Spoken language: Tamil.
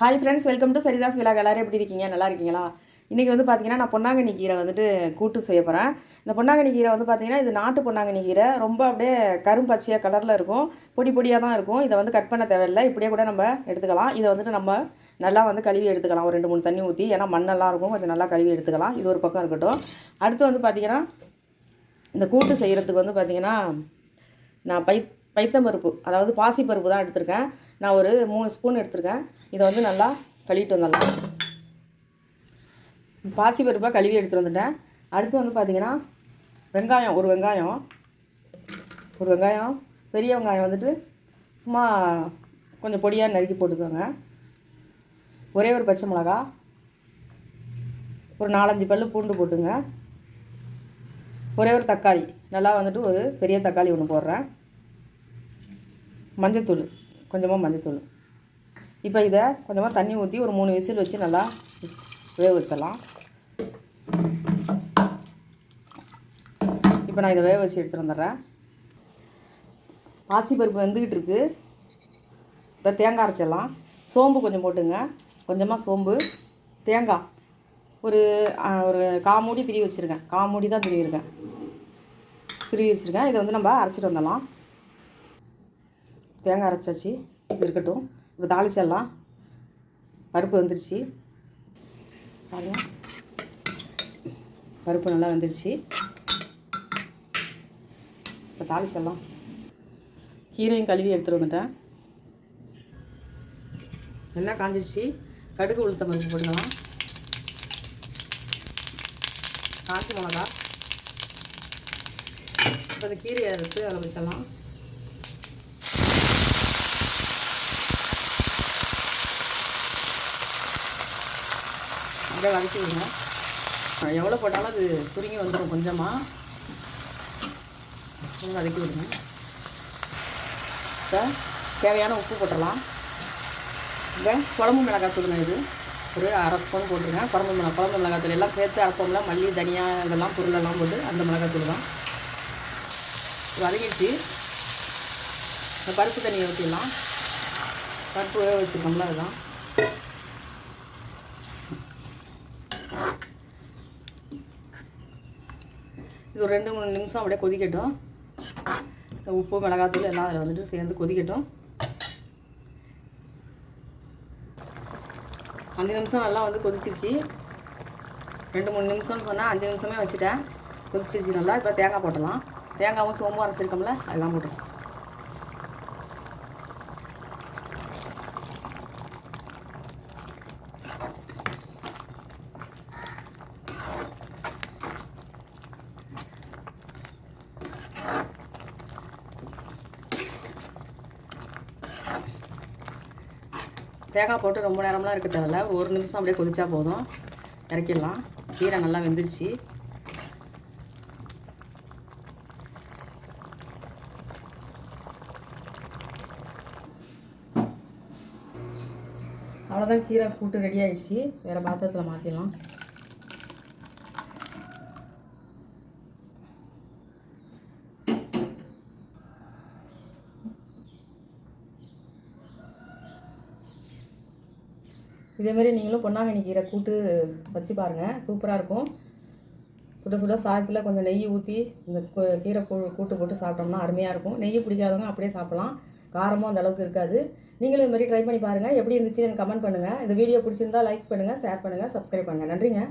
Hi friends welcome to Saritha's விழா எல்லாரும் எப்படி இருக்கீங்க? நல்லா இருக்கீங்களா? இன்றைக்கி வந்து பார்த்தீங்கன்னா நான் பொன்னாங்கண்ணி கீரை வந்துட்டு கூட்டு செய்ய போகிறேன் இந்த பொன்னாங்கண்ணி கீரை வந்து பார்த்தீங்கன்னா இது நாட்டு பொன்னாங்கண்ணி கீரை. ரொம்ப அப்படியே கரும்பச்சையாக கலரில் இருக்கும். பொடி பொடியாக தான் இருக்கும். இதை வந்து கட் பண்ண தேவையில்லை. இப்படியே கூட நம்ம எடுத்துக்கலாம். இதை வந்துட்டு நம்ம நல்லா வந்து கழுவி எடுத்துக்கலாம். ஒரு ரெண்டு மூணு தண்ணி ஊற்றி ஏன்னா மண்ணெல்லாம் இருக்கும். கொஞ்சம் நல்லா கழுவி எடுத்துக்கலாம். இது ஒரு பக்கம் இருக்கட்டும். அடுத்து வந்து பார்த்தீங்கன்னா இந்த கூட்டு செய்கிறதுக்கு வந்து பார்த்தீங்கன்னா நான் பை பைத்தம்பருப்பு அதாவது பாசிப்பருப்பு தான் எடுத்திருக்கேன். நான் ஒரு மூணு ஸ்பூன் எடுத்திருக்கேன். இதை வந்து நல்லா கழுவிட்டு வந்துடலாம். பாசிப்பருப்பாக கழுவி எடுத்துகிட்டு வந்துட்டேன். அடுத்து வந்து பார்த்திங்கன்னா வெங்காயம் ஒரு வெங்காயம். ஒரு வெங்காயம் பெரிய வெங்காயம் வந்துட்டு சும்மா கொஞ்சம் பொடியாக நறுக்கி போட்டுக்கோங்க. ஒரே ஒரு பச்சை மிளகா ஒரு நாலஞ்சு பல் பூண்டு போட்டுங்க ஒரே ஒரு தக்காளி. நல்லா வந்துட்டு ஒரு பெரிய தக்காளி ஒன்று போடுறேன். மஞ்சத்தூள் கொஞ்சமாக மஞ்சத்தூள். இப்போ இதை கொஞ்சமாக தண்ணி ஊற்றி ஒரு மூணு விசில் வச்சு நல்லா வேக வச்சிடலாம். இப்போ நான் இதை வேக வச்சு எடுத்துகிட்டு வந்துடுறேன். பாசிப்பருப்பு வெந்துக்கிட்டு இருக்குது இப்போ தேங்காய் அரைச்சிடலாம். சோம்பு கொஞ்சம் போட்டுங்க. கொஞ்சமாக சோம்பு தேங்காய். ஒரு ஒரு காமூடி திரி வச்சுருக்கேன். காமூடி தான் திரியிருக்கேன் திரி வச்சுருக்கேன். இதை வந்து நம்ம அரைச்சிட்டு வந்துடலாம். தேங்காய் அரைச்சாச்சு இருக்கட்டும். இப்போ தாளிச்சிடலாம். பருப்பு வந்துருச்சு. பாருங்க. பருப்பு நல்லா வந்துருச்சு. இப்போ தாளிச்சிடலாம். கீரையும் கழுவி எடுத்துகிட்டு வந்துட்டேன். நல்லா காஞ்சிருச்சு. கடுகு உளுத்த பருப்பு போட்டுக்கலாம். காய்ச்சி மிளகா. இப்போ அந்த கீரையை எடுத்து அதில் வச்சிடலாம். அப்படியே வதக்கி விடுங்க. எவ்வளோ போட்டாலும் அது சுருங்கி வந்துடும் கொஞ்சமாக வதக்கி விடுங்க. இப்போ தேவையான உப்பு போட்டுடலாம் இப்போ குழம்பு மிளகாய் தூளுங்க இது. ஒரு அரை ஸ்பூன் போட்டுருங்க. குழம்பு மிளகா குழம்பு மிளகாய் தூள் எல்லாம் சேர்த்து அரைப்போம்ல மல்லி தனியா இதெல்லாம் பொருளெல்லாம் போட்டு அந்த மிளகாய் தூள் தான். வதங்கிடுச்சு. இந்த பருப்பு தண்ணியை ஊற்றிடலாம் பருப்பு வேக வச்சுருக்கோம்ல அதுதான் இது ஒரு ரெண்டு மூணு நிமிஷம் அப்படியே கொதிக்கட்டும். இந்த உப்பு மிளகாத்தூள் எல்லாம் அதில் வந்துட்டு சேர்ந்து கொதிக்கட்டும். அஞ்சு நிமிஷம் நல்லா வந்து கொதிச்சிருச்சு. ரெண்டு மூணு நிமிஷம்னு சொன்னால் அஞ்சு நிமிஷமே வச்சுட்டேன். கொதிச்சிருச்சு நல்லா. இப்போ தேங்காய் போட்டலாம் தேங்காவும் சோம்பும் அரைச்சிருக்கோம்ல அதெல்லாம் போட்டுருவோம் தேங்காய் போட்டு ரொம்ப நேரம்லாம் இருக்க தேவையில்ல ஒரு நிமிஷம் அப்படியே கொதிச்சா போதும். இறக்கிடலாம். கீரை நல்லா வெந்துருச்சு. அவ்வளோதான் கீரை கூட்டு ரெடி ஆயிடுச்சு. வேறு பாத்திரத்தில் மாற்றிடலாம் இதேமாரி நீங்களும் பொன்னாங்கண்ணி கீரை கூட்டு வச்சு பாருங்கள் சூப்பராக இருக்கும். சுட சுட சாதத்தில் கொஞ்சம் நெய் ஊற்றி இந்த கீரை கூ கூட்டு போட்டு சாப்பிட்டோம்னா அருமையாக இருக்கும். நெய் பிடிக்காதவங்க அப்படியே சாப்பிட்லாம். காரமும் அந்த அளவுக்கு இருக்காது. நீங்களும் இது மாதிரி ட்ரை பண்ணி பாருங்கள் எப்படி இருந்துச்சு எனக்கு கமெண்ட் பண்ணுங்கள் இந்த வீடியோ பிடிச்சிருந்தா லைக் பண்ணுங்கள் ஷேர் பண்ணுங்கள் சப்ஸ்கிரைப் பண்ணுங்கள் நன்றிங்க.